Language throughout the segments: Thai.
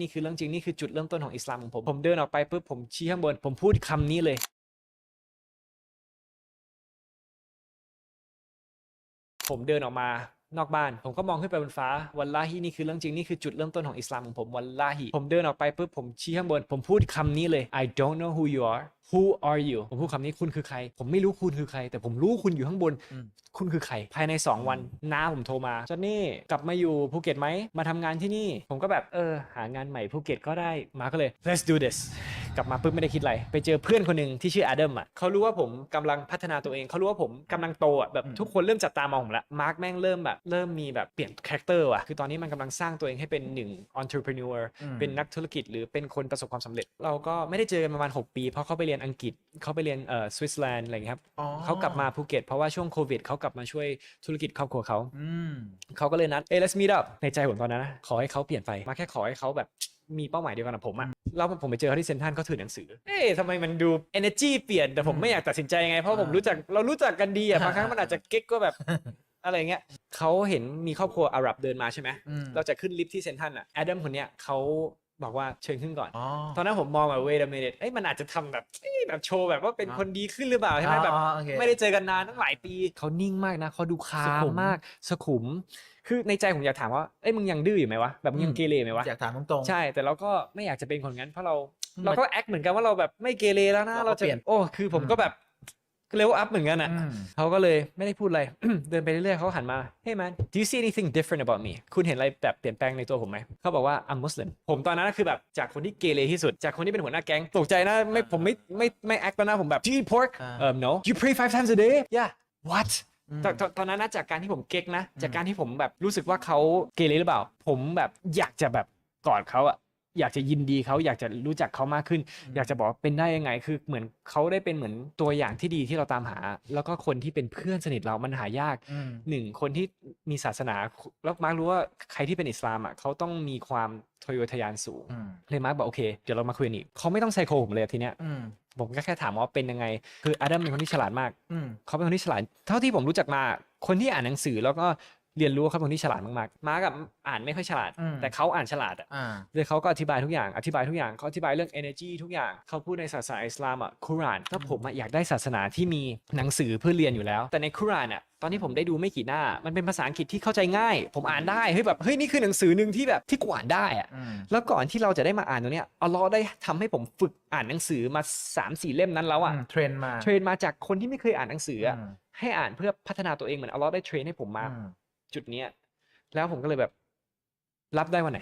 นี่คือเรื่องจริงนี่คือจุดเริ่มต้นของอิสลามของผม ผมเดินออกไปปุ๊บผมชี้ข้างบน ผมพูดคำนี้เลยผมเดินออกมา นอกบ้าน ผมก็มองขึ้นไปบนฟ้าวันลาฮีนี่คือเรื่องจริงนี่คือจุดเริ่มต้นของอิสลามของผมวันลาฮีผมเดินออกไปปุ๊บผมชี้ข้างบน ผมพูดคำนี้เลย I don't know who you are who are you ผมพูดคำนี้คุณคือใคร ผมไม่รู้คุณคือใคร แต่ผมรู้คุณอยู่ข้างบนอืมคุณคือใคร ภายใน 2 วันน้าผมโทรมาจอนนี่กลับมาอยู่ภูเก็ตไหมมาทำงานที่นี่ ผมก็แบบเออหางานใหม่ภูเก็ตก็ได้มาก็เลย let's do this กลับมาปุ๊บไม่ได้คิดอะไร ไปเจอเพื่อนคนหนึ่งที่ชื่ออ d ดัมอะเขารู้ว่าผมกำลังพัฒนาตัวเองเขารู้ว่าผมกำลังโตอะแบบอืมทุกคนเริ่มจับตามองผมละมาร์คแม่งเริ่มแบบเริ่มมีแบบเปลี่ยนคาแรคเตอร์ว่ะคือตอนนี้มันกำลังสร้างตัวเองให้เป็นหนึ่ง entrepreneur อืมเป็นนักธุรกิจหรือเป็นคนประสบความสำเร็จ เราก็ไม่ได้เจอกันประมาณ 6 ปี เพราะเขาไปเรียนอังกฤษเขาไปเรียนเอ่อสวิตเซอร์แลนด์อะไรอย่างเงี้ยครับอ๋อเขากลับมาภูเก็ตเพราะว่าช่วงโควิดเขากลับมาช่วยธุรกิจครอบครัวเขาอืมเขาก็เลยนัดเอ้ let's meet up ในใจผมตอนนั้นนะขอให้เขาเปลี่ยนไปมาแค่ขอให้เขาแบบ มีเป้าหมายเดียวกันกับผมอะแล้วผมไปเจอเขาที่เซนทรัลเขาถือหนังสือ เอ๊ะทำไมมันดู energy เปลี่ยนแต่ผมอืมไม่อยากตัดสินใจยังไงเพราะผมอ่ารู้จักเรารู้จักกันดีอะอ่าบางครั้งมันอาจจะเก๊กก็แบบอะไรเงี้ยเขาเห็นมีครอบครัวอาหรับเดินมาใช่ไหมอืมเราจะขึ้นลิฟต์ที่เซนทรัลอะแอดัมคนเนี้ยเขา บอกว่าเชิญขึ้นก่อน อ๋อ ตอนนั้นผมมองแบบ wait a minute เอ้ยมันอาจจะทำแบบเอ้ยแบบโชว์แบบว่าเป็นคนดีขึ้นหรือเปล่าใช่ไหมแบบอ๋อโอเค ไม่ได้เจอกันนานตั้งหลายปี เขานิ่งมากนะเขาดูคาสุมขุมมากสขุม คือในใจผมอยากถามว่าเอ้ยมึงยังดื้ออยู่ไหมวะแบบมึงยังอืมเกเรไหมวะอยากถามตรงๆ ใช่แต่เราก็ไม่อยากจะเป็นคนงั้นเพราะเราอืมเราก็แอคเหมือนกันว่าเราแบบไม่เกเรแล้วนะเราก็เราจะเปลี่ยนโอ้คือผมอืมก็แบบ เลเวลอัพเหมือนกันอะอืมเขาก็เลยไม่ได้พูดอะไร เดินไปเรื่อยๆเขาหันมา Hey man do you see anything different about me คุณเห็นอะไรแบบเปลี่ยนแปลงในตัวผมไหม เขาบอกว่า I'm Muslim ผมตอนนั้นคือแบบจากคนที่เกเรที่สุด จากคนที่เป็นหัวหน้าแก๊งตกใจนะไม่ผมไม่ไม่ไม่แอคแล้วนะผมแบบ Do you eat pork อ่าเอ่อ no you pray five times a day yeah what อืมตอนตอนตอนนั้นนะจากการที่ผมเก๊กนะ จากการที่ผมแบบรู้สึกว่าเขาเกเรหรือเปล่า ผมแบบอยากจะแบบกอดเขาอะ อยากจะยินดีเขาอยากจะรู้จักเขามากขึ้น อยากจะบอกว่าเป็นได้ยังไง คือเหมือนเขาได้เป็นเหมือนตัวอย่างที่ดีที่เราตามหา แล้วก็คนที่เป็นเพื่อนสนิทเรามันหายากอืมหนึ่งคนที่มีศาสนาแล้วมาร์ครู้ว่าใครที่เป็นอิสลามอะเขาต้องมีความทะเยอทะยานสูงอืมเลยมาร์คบอกโอเคเดี๋ยวเรามาคุยกันอีกเขาไม่ต้องไซโคผมเลยทีเนี้ยอืมผมก็แค่ถามว่าเป็นยังไง คืออาดัมเป็นคนที่ฉลาดมากอืมเขาเป็นคนที่ฉลาด เท่าที่ผมรู้จักมา คนที่อ่านหนังสือแล้วก็ เรียนรู้ว่าเขาเป็นคนที่ฉลาดมากๆมาร์กอะอ่านไม่ค่อยฉลาด อืม แต่เขาอ่านฉลาดอะอ่า เลยเขาก็อธิบายทุกอย่างอธิบายทุกอย่างเขาอธิบายเรื่อง energy ทุกอย่างเขาพูดในศาสนาอิสลามอะคุรานถ้าผมอะอยากได้ศาสนาที่มีหนังสือเพื่อเรียนอยู่แล้ว แต่ในคุรานอะตอนที่ผมได้ดูไม่กี่หน้า มันเป็นภาษาอังกฤษที่เข้าใจง่าย ผมอ่านได้เฮ้ยแบบเฮ้ยนี่คือหนังสือหนึ่งที่แบบที่กูอ่านได้อะอืม แล้วก่อนที่เราจะได้มาอ่านตรงเนี้ยอัลลอฮ์ได้ทำให้ผมฝึกอ่านหนังสือมา3ามสี่เล่มนั้นแล้วอะอืมเทรนมาเทรนมาจากคนที่ไม่เคยอ่านหนังสืออะอืมให้อ่านเพื่อพัฒนาตัวเองเหมือนอัลลอฮ์ได้เทรนให้ผมมา อืม จุดเนี้ย แล้วผมก็เลยแบบ รับได้วันไหน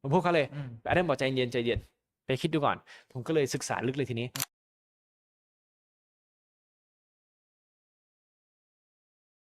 ผมพูดเขาเลยอืมอาดัมบอกใจเย็นใจเย็นไปคิดดูก่อน ผมก็เลยศึกษาลึกเลยทีนี้